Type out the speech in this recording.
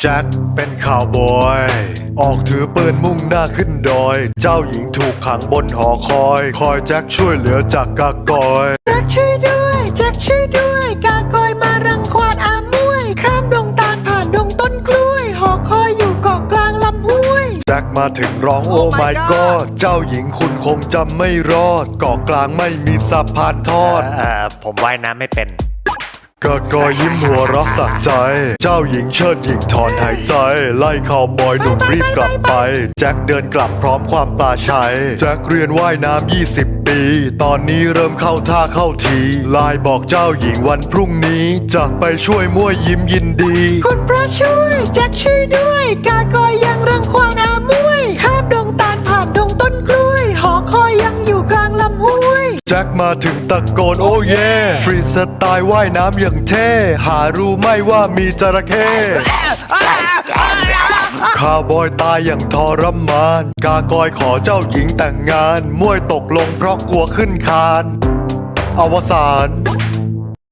แจ็คเป็นข่าวบอย ออกถือปืนมุ่งหน้าขึ้นดอย เจ้าหญิงถูกขังบนหอคอย คอยแจ็คช่วยเหลือจากกากอย แจ็คช่วยด้วยแจ็คช่วยด้วย กากอยมารังควานอามวย ข้ามดงตาลผ่านดงต้นกล้วย หอคอยอยู่เกาะกลางลำห้วย แจ็คมาถึงร้องโอ้ Oh ไม่ my กอ God ด เจ้าหญิงคุณคงจำไม่รอด เกาะกลางไม่มีสะพานทอด เอ่อผมว่ายน้ำไม่เป็น กะกอยิ้มหัวเรักสักใจ เจ้าหญิงเชิดหญิงถอนหายใจ ไล่ข่าวบอยหนุ่มรีบกลับไป แจ็คเดินกลับพร้อมความปลาชัย แจ็คเรียนว่ายน้ำ 20 ปี ตอนนี้เริ่มเข้าท่าเข้าทีไลน์บอกเจ้าหญิงวันพรุ่งนี้ จะไปช่วยมั่วยิ้มยินดี คุณพระช่วยแจ็คช่วยด้วยกาก แจ็คมาถึงตะโกนโอ้เย่ฟรีสไตล์ว่ายน้ำอย่างเท่ หารู้ไหม่ว่ามีจระเข้ข้าวบอยตายอย่างทรมาน กากอยขอเจ้าหญิงแต่งงานมวยตกลงเพราะกลัวขึ้นคาน อวสาน